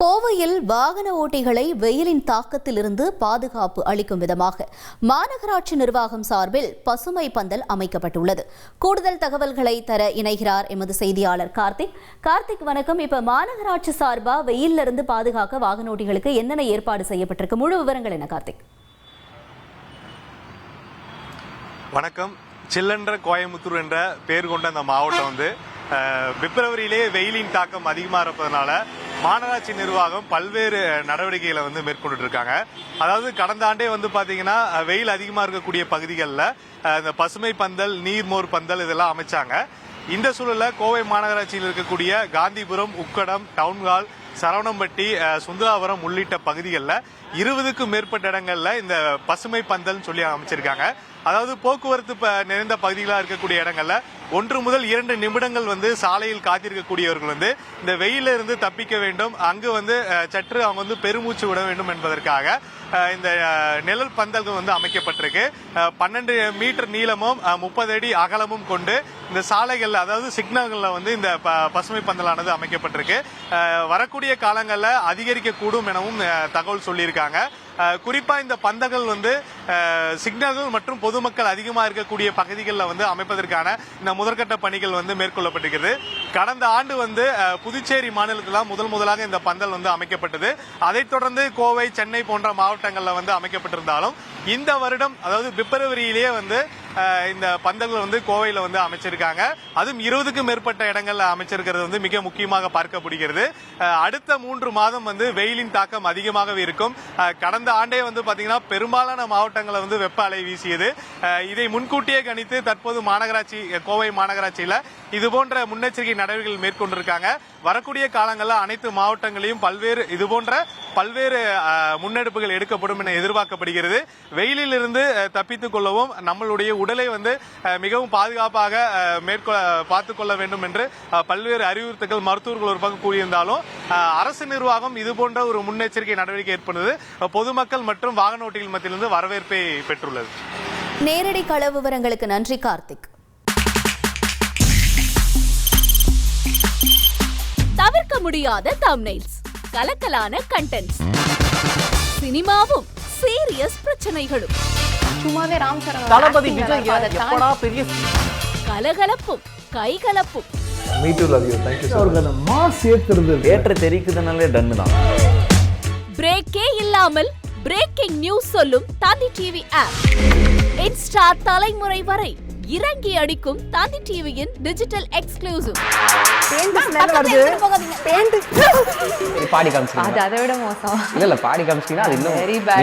கோவையில் வாகன ஓட்டிகளை வெயிலின் தாக்கத்திலிருந்து பாதுகாப்பு அளிக்கும் விதமாக மாநகராட்சி நிர்வாகம் சார்பில் பசுமை பந்தல் அமைக்கப்பட்டுள்ளது. கூடுதல் தகவல்களை தர இணைகிறார் எமது செய்தியாளர் கார்த்திக். கார்த்திக் வணக்கம். இப்ப மாநகராட்சி சார்பா வெயில்ல இருந்து பாதுகாக்க வாகன ஓட்டிகளுக்கு என்னென்ன ஏற்பாடு செய்யப்பட்டிருக்கு? முழு விவரங்கள் என்ன கார்த்திக்? வணக்கம். சில்லன்ற கோயம்புத்தூர் என்ற பேர் கொண்ட அந்த மாவட்டம் வந்து அஹ், பிப்ரவரியிலே வெயிலின் தாக்கம் அதிகமாக இருப்பதனால மாநகராட்சி நிர்வாகம் பல்வேறு நடவடிக்கைகளை வந்து மேற்கொண்டுட்டு இருக்காங்க அதாவது கடந்த ஆண்டே வந்து பாத்தீங்கன்னா வெயில் அதிகமாக இருக்கக்கூடிய பகுதிகளில் இந்த பசுமை பந்தல் நீர்மோர் பந்தல் இதெல்லாம் அமைச்சாங்க. இந்த சூழல்ல கோவை மாநகராட்சியில் இருக்கக்கூடிய காந்திபுரம் உக்கடம் டவுன்ஹால் சரவணம்பட்டி அஹ், சுந்தராபுரம் உள்ளிட்ட பகுதிகளில் இருபதுக்கும் மேற்பட்ட இடங்கள்ல இந்த பசுமை பந்தல்னு சொல்லி அமைச்சிருக்காங்க. அதாவது போக்குவரத்து நிறைந்த பகுதிகளாக இருக்கக்கூடிய இடங்கள்ல ஒன்று முதல் இரண்டு நிமிடங்கள் வந்து சாலையில் காத்திருக்கக்கூடியவர்கள் வந்து இந்த வெயில இருந்து தப்பிக்க வேண்டும். அங்கு வந்து சற்று அவங்க வந்து பெருமூச்சு விட வேண்டும் என்பதற்காக இந்த நிழல் பந்தல்கள் வந்து அமைக்கப்பட்டிருக்கு. பன்னெண்டு மீட்டர் நீளமும் முப்பது அடி அகலமும் கொண்டு இந்த சாலைகள் அதாவது சிக்னல்கள்ல வந்து இந்த ப- பசுமை பந்தலானது அமைக்கப்பட்டிருக்கு. வரக்கூடிய வரக்கூடிய காலங்களில் அதிகரிக்க கூடும் எனவும் தகவல் சொல்லியிருக்காங்க. குறிப்பாக இந்த பந்தங்கள் வந்து சிக்னல்கள் மற்றும் பொதுமக்கள் அதிகமாக இருக்கக்கூடிய பகுதிகளில் வந்து அமைப்பதற்கான இந்த முதற்கட்ட பணிகள் வந்து மேற்கொள்ளப்பட்டிருக்கிறது. கடந்த ஆண்டு வந்து புதுச்சேரி மாநிலத்தில் முதல் முதலாக இந்த பந்தல் வந்து அமைக்கப்பட்டது. அதைத் தொடர்ந்து கோவை சென்னை போன்ற மாவட்டங்களில் வந்து அமைக்கப்பட்டிருந்தாலும் இந்த வருடம் அதாவது பிப்ரவரியிலேயே வந்து இந்த பந்தல்கள் வந்து கோவையில் வந்து அமைச்சிருக்காங்க. அதுவும் இருபதுக்கும் மேற்பட்ட இடங்கள்ல அமைச்சிருக்கிறது வந்து மிக முக்கியமாக பார்க்கப்படுகிறது. அடுத்த மூன்று மாதம் வந்து வெயிலின் தாக்கம் அதிகமாகவே இருக்கும். கடந்த ஆண்டே வந்து பார்த்தீங்கன்னா பெரும்பாலான மாவட்டங்களை வந்து வெப்ப அலை வீசியது. இதை முன்கூட்டியே கணித்து தற்போது மாநகராட்சி கோவை மாநகராட்சியில் இது போன்ற முன்னெச்சரிக்கை நடவடிக்கைகள் மேற்கொண்டிருக்காங்க. வரக்கூடிய காலங்களில் அனைத்து மாவட்டங்களையும் பல்வேறு இது போன்ற பல்வேறு முன்னெடுப்புகள் எடுக்கப்படும் என எதிர்பார்க்கப்படுகிறது. வெயிலில் இருந்து தப்பித்துக் கொள்ளவும் நம்மளுடைய உடலை வந்து மிகவும் பாதுகாப்பாக மேற்கொள்ள பார்த்துக் கொள்ள வேண்டும் என்று பல்வேறு அறிவுறுத்தல்கள் மருத்துவர்கள் ஒரு பக்கம் கூறியிருந்தாலும் அரசு நிர்வாகம் இது போன்ற ஒரு முன்னெச்சரிக்கை நடவடிக்கை ஏற்படுவது அஹ், பொதுமக்கள் மற்றும் வாகன ஓட்டிகள் மத்தியிலிருந்து வரவேற்பை பெற்றுள்ளது. நேரடி கள விவரங்களுக்கு நன்றி கார்த்திக். தவிர்க்க முடியாத தம்னைல்ஸ் கலக்கலான கண்டென்ட்ஸ் சினிமாவும் சீரியஸ் பிரச்சனைகளும். சும்மாவே ராம் சரண் தளபதி விஜய் எப்படா பெரிய கலகலப்பும் கைகலப்பும். Me too love you thank you so அவருக்கு அந்த மாஸ் ஏத்துறது. தேட்டர் தெரிக்குதுனாலே டன்னு தான். பிரேக்கே இல்லாமல் பிரேக்கிங் நியூஸ் சொல்லும் தந்தி டிவி ஆப் இன்ஸ்டா தலைமுறை வரை இறங்கி அடிக்கும் தந்தி டிவியின் டிஜிட்டல் எக்ஸ்க்ளூசிவ் பாடி காமிச்சிங்க அது அதை விட மோசம். இல்ல இல்ல பாடி காமிச்சிங்கன்னா அது இன்னும் Very bad.